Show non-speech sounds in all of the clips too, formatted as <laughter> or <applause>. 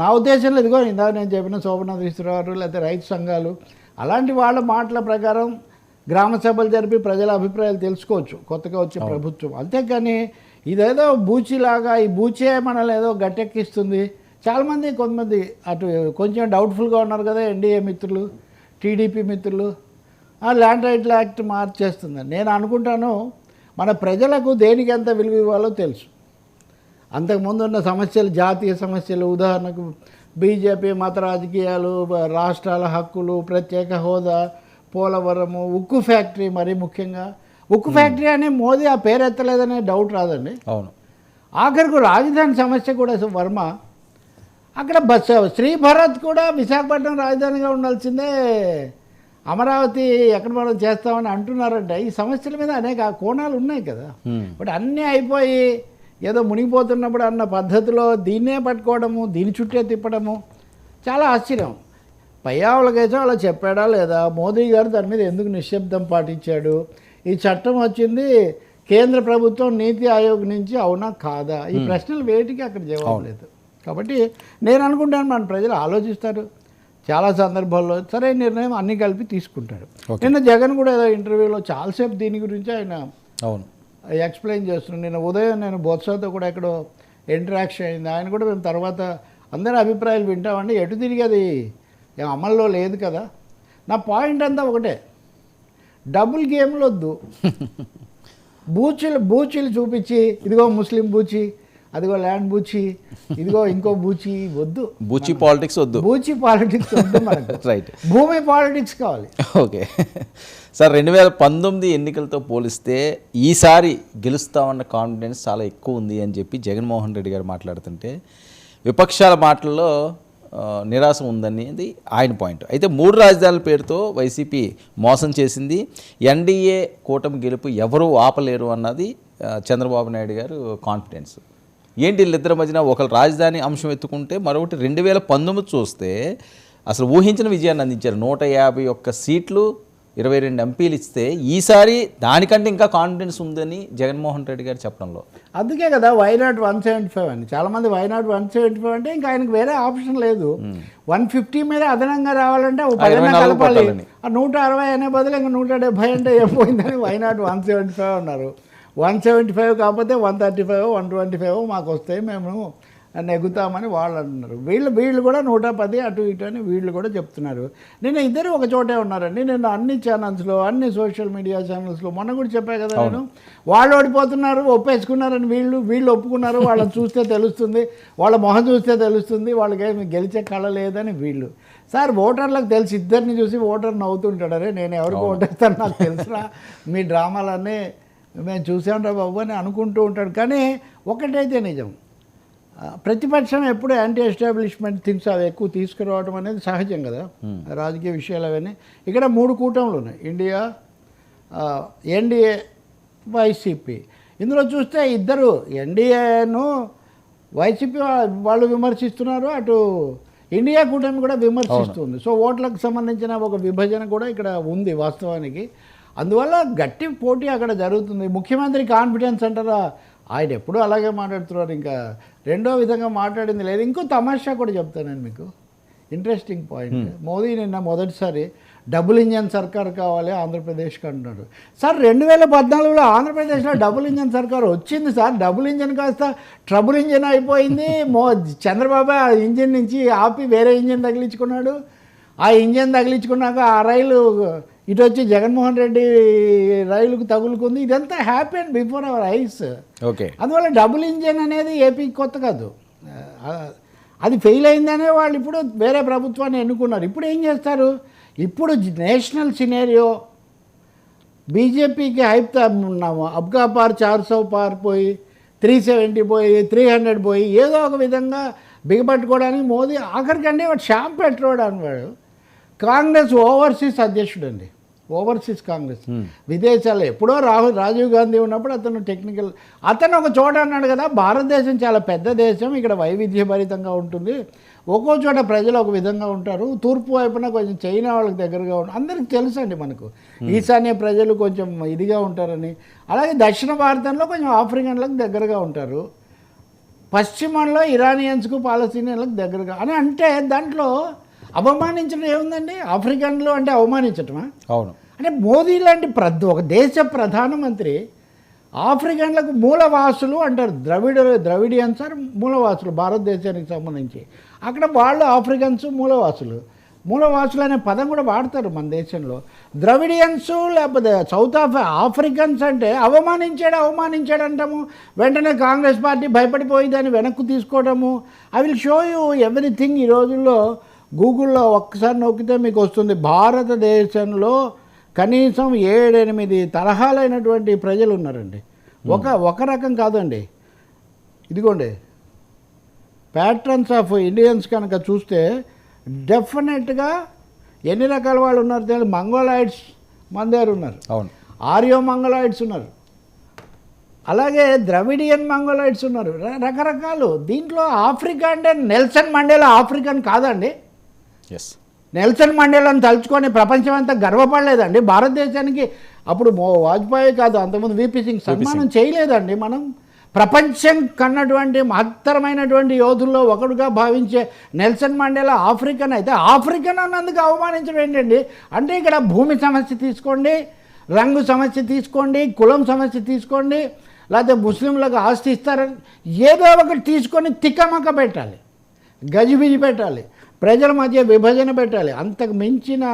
నా ఉద్దేశంలో ఇదిగో ఇందాక నేను చెప్పిన శోభనాథీశ్వరరావు లేకపోతే రైతు సంఘాలు అలాంటి వాళ్ళ మాటల ప్రకారం గ్రామ సభలు జరిపి ప్రజల అభిప్రాయాలు తెలుసుకోవచ్చు కొత్తగా వచ్చే ప్రభుత్వం. అంతేకాని ఇదేదో బూచిలాగా ఈ బూచే మనల్ని ఏదో గట్టెక్కిస్తుంది. చాలామంది కొంతమంది అటు కొంచెం డౌట్ఫుల్గా ఉన్నారు కదా ఎన్డీఏ మిత్రులు టీడీపీ మిత్రులు. ఆ ల్యాండ్ రైట్ల యాక్ట్ మార్చేస్తుంది నేను అనుకుంటాను మన ప్రజలకు దేనికి ఎంత విలువ ఇవ్వాలో తెలుసు. అంతకుముందు ఉన్న సమస్యలు జాతీయ సమస్యలు ఉదాహరణకు బీజేపీ మత రాజకీయాలు రాష్ట్రాల హక్కులు ప్రత్యేక హోదా పోలవరము ఉక్కు ఫ్యాక్టరీ మరీ ముఖ్యంగా. ఉక్కు ఫ్యాక్టరీ అని మోదీ ఆ పేరు ఎత్తలేదనే డౌట్ రాదండి. అవును. ఆఖరికి రాజధాని సమస్య కూడా వర్మ. అక్కడ బస్ శ్రీ భరత్ కూడా విశాఖపట్నం రాజధానిగా ఉండాల్సిందే. అమరావతి ఎక్కడ మనం చేస్తామని అంటున్నారంటే. ఈ సమస్యల మీద అనేక కోణాలు ఉన్నాయి కదా. బట్ అన్నీ అయిపోయి ఏదో మునిగిపోతున్నప్పుడు అన్న పద్ధతిలో దీన్నే పట్టుకోవడము దీని చుట్టే తిప్పడము. చాలా ఆశ్చర్యం. పయ్యావులకైతే అలా చెప్పాడా లేదా? మోదీ గారు దాని మీద ఎందుకు నిశ్శబ్దం పాటించాడు? ఈ చట్టం వచ్చింది కేంద్ర ప్రభుత్వం నీతి ఆయోగ్ నుంచి అవునా కాదా? ఈ ప్రశ్నలు వేటికి అక్కడ జవాబు లేదు. కాబట్టి నేను అనుకుంటాను మన ప్రజలు ఆలోచిస్తారు. చాలా సందర్భాల్లో సరైన నిర్ణయం అన్ని కలిపి తీసుకుంటారు Okay. నిన్న జగన్ కూడా ఏదో ఇంటర్వ్యూలో చాలాసేపు దీని గురించి ఆయన అవును. ఎక్స్ప్లెయిన్ చేస్తున్నాను నేను ఉదయం నేను బొత్సతో కూడా ఎక్కడో ఇంటరాక్షన్ అయింది. ఆయన కూడా మేము తర్వాత అందరి అభిప్రాయాలు వింటామండి. ఎటు తిరిగి అది ఏం అమల్లో లేదు కదా. నా పాయింట్ అంతా ఒకటే. డబుల్ గేమ్లు వద్దు <laughs> బూచులు బూచీలు చూపించి ఇదిగో ముస్లిం బూచి అదిగో ల్యాండ్ బూచి ఇదిగో ఇంకో బూచి వద్దు. బూచి పాలిటిక్స్ వద్దు. బూచి పాలిటిక్స్ వద్దు మనకు. <laughs> రైట్ భూమి పాలిటిక్స్ కావాలి. ఓకే. సార్ రెండు వేల పంతొమ్మిది ఎన్నికలతో పోలిస్తే ఈసారి గెలుస్తామన్న కాన్ఫిడెన్స్ చాలా ఎక్కువ ఉంది అని చెప్పి జగన్మోహన్ రెడ్డి గారు మాట్లాడుతుంటే విపక్షాల మాటల్లో నిరాశ ఉందనేది ఆయన పాయింట్. అయితే మూడు రాజధానుల పేరుతో వైసీపీ మోసం చేసింది. ఎన్డీఏ కూటమి గెలుపు ఎవరూ ఆపలేరు అన్నది చంద్రబాబు నాయుడు గారు కాన్ఫిడెన్స్ ఏంటి వీళ్ళిద్దరి మధ్యన ఒకరు రాజధాని అంశం ఎత్తుకుంటే మరొకటి రెండు వేల పంతొమ్మిది చూస్తే అసలు ఊహించిన విజయాన్ని అందించారు. నూట యాభై ఒక్క సీట్లు ఇరవై రెండు ఎంపీలు ఇస్తే ఈసారి దానికంటే ఇంకా కాన్ఫిడెన్స్ ఉందని జగన్మోహన్ రెడ్డి గారు చెప్పడంలో. అందుకే కదా వైనాట్ వన్ సెవెంటీ ఫైవ్ అని. చాలామంది వైనాట్ వన్ సెవెంటీ ఫైవ్ అంటే ఇంకా ఆయనకు వేరే ఆప్షన్ లేదు. వన్ ఫిఫ్టీ మీద అదనంగా రావాలంటే కలపాలి నూట అరవై అనే బదులు ఇంకా నూట డెబ్బై అంటే ఏం పోయిందని why not one seventy five అన్నారు. వన్ సెవెంటీ ఫైవ్ కాకపోతే one thirty five one twenty five మాకు వస్తాయి మేము నెగ్గుతామని వాళ్ళు అంటున్నారు. వీళ్ళు వీళ్ళు కూడా నూట పది అటు ఇటు అని వీళ్ళు కూడా చెప్తున్నారు. నేను ఇద్దరు ఒక చోటే ఉన్నారండి. నేను అన్ని ఛానల్స్లో అన్ని సోషల్ మీడియా ఛానల్స్లో మొన్న కూడా చెప్పా కదా నేను వాళ్ళు ఓడిపోతున్నారు ఒప్పేసుకున్నారని వీళ్ళు వీళ్ళు ఒప్పుకున్నారు వాళ్ళని చూస్తే తెలుస్తుంది వాళ్ళ మొహం చూస్తే తెలుస్తుంది వాళ్ళకేమి గెలిచే కళ లేదని వీళ్ళు. సార్ ఓటర్లకు తెలిసి ఇద్దరిని చూసి ఓటర్ నవ్వుతుంటాడు. అరే నేను ఎవరికి ఓటేస్తాను నాకు తెలుసురా. మీ డ్రామాలన్నీ మేము చూసాంరా బాబు అని అనుకుంటూ ఉంటాడు. కానీ ఒకటైతే నిజం. ప్రతిపక్షం ఎప్పుడు యాంటీ ఎస్టాబ్లిష్మెంట్ థింగ్స్ అవి ఎక్కువ తీసుకురావడం అనేది సహజం కదా. రాజకీయ విషయాలు అవన్నీ. ఇక్కడ మూడు కూటములు ఉన్నాయి. ఇండియా ఎన్డీఏ వైసీపీ ఇందులో చూస్తే ఇద్దరు ఎన్డీఏను వైసీపీ వాళ్ళు విమర్శిస్తున్నారు. అటు ఇండియా కూటమి కూడా విమర్శిస్తుంది. సో ఓట్లకు సంబంధించిన ఒక విభజన కూడా ఇక్కడ ఉంది వాస్తవానికి. అందువల్ల గట్టి పోటీ అక్కడ జరుగుతుంది. ముఖ్యమంత్రి కాన్ఫిడెన్స్ అంటారా ఆయన ఎప్పుడూ అలాగే మాట్లాడుతున్నారు. ఇంకా రెండో విధంగా మాట్లాడింది లేదు. ఇంకో తమాషా కూడా చెప్తాను మీకు. ఇంట్రెస్టింగ్ పాయింట్ మోదీ నిన్న మొదటిసారి డబుల్ ఇంజన్ సర్కార్ కావాలి ఆంధ్రప్రదేశ్కి అంటున్నాడు సార్ రెండు వేల పద్నాలుగులో ఆంధ్రప్రదేశ్లో డబుల్ ఇంజన్ సర్కార్ వచ్చింది సార్. డబుల్ ఇంజన్ కాస్త ట్రబుల్ ఇంజన్ అయిపోయింది. మో చంద్రబాబు ఆ ఇంజిన్ నుంచి ఆపి వేరే ఇంజిన్ తగిలించుకున్నాడు. ఆ ఇంజన్ తగిలించుకున్నాక ఆ రైలు ఇటు వచ్చి జగన్మోహన్ రెడ్డి రైలుకు తగులుకుంది. ఇదంతా happy and before our eyes okay. అందువల్ల డబుల్ ఇంజన్ అనేది ఏపీకి కొత్త కాదు. అది ఫెయిల్ అయిందనే వాళ్ళు ఇప్పుడు వేరే ప్రభుత్వాన్ని ఎన్నుకున్నారు. ఇప్పుడు ఏం చేస్తారు? ఇప్పుడు నేషనల్ సినేరియో బీజేపీకి హైప్ ఉన్నాము. అబ్కా పార్ చార్ సౌ పార్ పోయి త్రీ సెవెంటీ పోయి త్రీ హండ్రెడ్ పోయి ఏదో ఒక విధంగా బిగపట్టుకోవడానికి మోదీ ఆఖరికంటే వాడు శ్యామ్ పెట్రోడ్ అన్నాడు కాంగ్రెస్ ఓవర్సీస్ అధ్యక్షుడు అండి ఓవర్సీస్ కాంగ్రెస్. విదేశాల్లో ఎప్పుడో రాహుల్ రాజీవ్ గాంధీ ఉన్నప్పుడు అతను టెక్నికల్ అతను ఒక చోట అన్నాడు కదా భారతదేశం చాలా పెద్ద దేశం ఇక్కడ వైవిధ్యభరితంగా ఉంటుంది. ఒక్కో చోట ప్రజలు ఒక విధంగా ఉంటారు. తూర్పు వైపున కొంచెం చైనా వాళ్ళకి దగ్గరగా ఉంటారు అందరికి తెలుసండి మనకు. ఈశాన్య ప్రజలు కొంచెం ఇదిగా ఉంటారని. అలాగే దక్షిణ భారతంలో కొంచెం ఆఫ్రికన్లకు దగ్గరగా ఉంటారు. పశ్చిమంలో ఇరానియన్స్కు పాలస్తీనియన్లకు దగ్గరగా అని అంటే దాంట్లో అవమానించడం ఏముందండి? ఆఫ్రికన్లు అంటే అవమానించటమా? అవును. అంటే మోదీ లాంటి ప్రధ ఒక దేశ ప్రధానమంత్రి ఆఫ్రికన్లకు మూలవాసులు అంటారు. ద్రవిడ ద్రవిడియన్స్ ఆర్ మూలవాసులు భారతదేశానికి సంబంధించి. అక్కడ వాళ్ళు ఆఫ్రికన్స్ మూలవాసులు. మూలవాసులు అనే పదం కూడా వాడతారు మన దేశంలో. ద్రవిడియన్స్ లేకపోతే సౌత్ ఆఫ్ ఆఫ్రికన్స్ అంటే అవమానించాడు అవమానించాడు అంటాము. వెంటనే కాంగ్రెస్ పార్టీ భయపడిపోయి దాన్ని వెనక్కు తీసుకోవడము I will show you everything ఈ రోజుల్లో గూగుల్లో ఒక్కసారి నొక్కితే మీకు వస్తుంది. భారతదేశంలో కనీసం ఏడెనిమిది తరహాలైనటువంటి ప్రజలు ఉన్నారండి. ఒక ఒక రకం కాదండి. ఇదిగోండి. ప్యాట్రన్స్ ఆఫ్ ఇండియన్స్ కనుక చూస్తే డెఫినెట్గా ఎన్ని రకాల వాళ్ళు ఉన్నారు తెలియదు మంగోలాయిడ్స్ మన దగ్గర ఉన్నారు. అవును. ఆర్యో మంగోలాయిడ్స్ ఉన్నారు. అలాగే ద్రవిడియన్ మంగోలాయిడ్స్ ఉన్నారు. రకరకాలు. దీంట్లో ఆఫ్రికా అంటే నెల్సన్ మండేలా ఆఫ్రికన్ కాదండి. నెల్సన్ మండేలాను తలుచుకొని ప్రపంచం అంతా గర్వపడలేదండి. భారతదేశానికి అప్పుడు వాజ్పేయి కాదు అంతకుముందు వీపీ సింగ్ సన్మానం చేయలేదండి మనం. ప్రపంచం కన్నటువంటి మహత్తరమైనటువంటి యోధుల్లో ఒకడుగా భావించే నెల్సన్ మండేలా ఆఫ్రికన్ అయితే ఆఫ్రికన్ అన్నందుకు అవమానించడం ఏంటండి? అంటే ఇక్కడ భూమి సమస్య తీసుకోండి రంగు సమస్య తీసుకోండి కులం సమస్య తీసుకోండి లేకపోతే ముస్లింలకు ఆస్తి ఇస్తారని ఏదో ఒకటి తీసుకొని తిక్కమక్క పెట్టాలి. గజిబిజి పెట్టాలి. ప్రజల మధ్య విభజన పెట్టాలి. అంతకు మించిన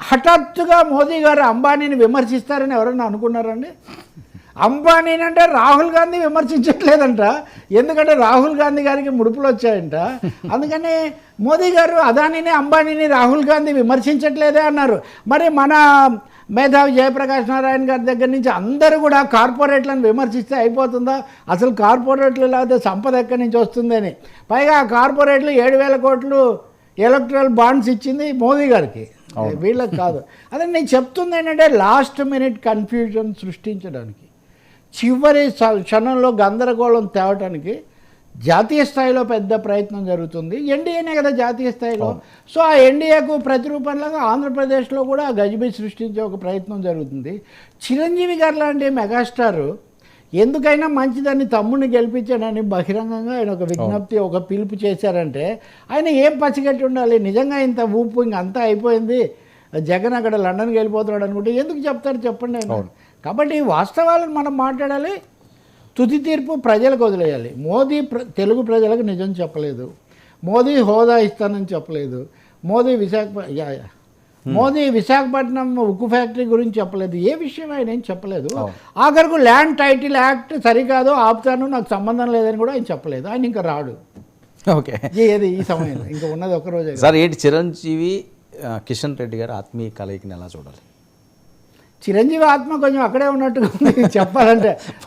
హఠాత్తుగా మోదీ గారు అంబానీని విమర్శిస్తారని ఎవరన్నా అనుకున్నారండి? అంబానీని అంటే రాహుల్ గాంధీ విమర్శించట్లేదంట. ఎందుకంటే రాహుల్ గాంధీ గారికి ముడుపులు వచ్చాయంట. అందుకని మోదీ గారు అదానీని అంబానీని రాహుల్ గాంధీ విమర్శించట్లేదే అన్నారు. మరి మన మేధావి జయప్రకాష్ నారాయణ గారి దగ్గర నుంచి అందరూ కూడా కార్పొరేట్లను విమర్శిస్తే అయిపోతుందా? అసలు కార్పొరేట్లు లేకపోతే సంపద ఎక్కడి నుంచి వస్తుందని. పైగా ఆ కార్పొరేట్లు ఏడు వేల కోట్లు ఎలక్ట్రల్ బాండ్స్ ఇచ్చింది మోదీ గారికి. వీళ్ళకి కాదు. అదే నేను చెప్తుంది ఏంటంటే లాస్ట్ మినిట్ కన్ఫ్యూజన్ సృష్టించడానికి చివరి క్షణంలో గందరగోళం తేవటానికి జాతీయ స్థాయిలో పెద్ద ప్రయత్నం జరుగుతుంది. ఎన్డీఏనే కదా జాతీయ స్థాయిలో. సో ఆ ఎన్డీఏకు ప్రతిరూపంలాగా ఆంధ్రప్రదేశ్లో కూడా గజిబి సృష్టించే ఒక ప్రయత్నం జరుగుతుంది. చిరంజీవి గారు లాంటి మెగాస్టార్ ఎందుకైనా మంచిదని తమ్ముడిని గెలిపించాడని బహిరంగంగా ఆయన ఒక విజ్ఞప్తి ఒక పిలుపు చేశారంటే ఆయన ఏం పసిగట్టి ఉండాలి? నిజంగా ఇంత ఊపు ఇంక అంతా అయిపోయింది. జగన్ అక్కడ లండన్కి వెళ్ళిపోతున్నాడు అనుకుంటే ఎందుకు చెప్తారు చెప్పండి కాబట్టి వాస్తవాలను మనం మాట్లాడాలి. తుది తీర్పు ప్రజలకు వదిలేయాలి. మోదీ ప్ర తెలుగు ప్రజలకు నిజం చెప్పలేదు. మోదీ హోదా ఇస్తానని చెప్పలేదు. Modi Visakha yeah, yeah. Modi Visakhapatnam ఉక్కు ఫ్యాక్టరీ గురించి చెప్పలేదు. ఏ విషయం ఆయన ఏం చెప్పలేదు? ఆఖరకు ల్యాండ్ టైటిల్ యాక్ట్ సరికాదు ఆపుతాను నాకు సంబంధం లేదని కూడా ఆయన చెప్పలేదు. ఆయన ఇంకా రాడు. ఓకే. ఏది? ఈ సమయంలో ఇంకా ఉన్నది ఒక రోజే. సార్ ఏంటి చిరంజీవి కిషన్ రెడ్డి గారు ఆత్మీయ కలయికని ఎలా చూడాలి? చిరంజీవి ఆత్మ కొంచెం అక్కడే ఉన్నట్టుగా ఉంది. చెప్పాలంటే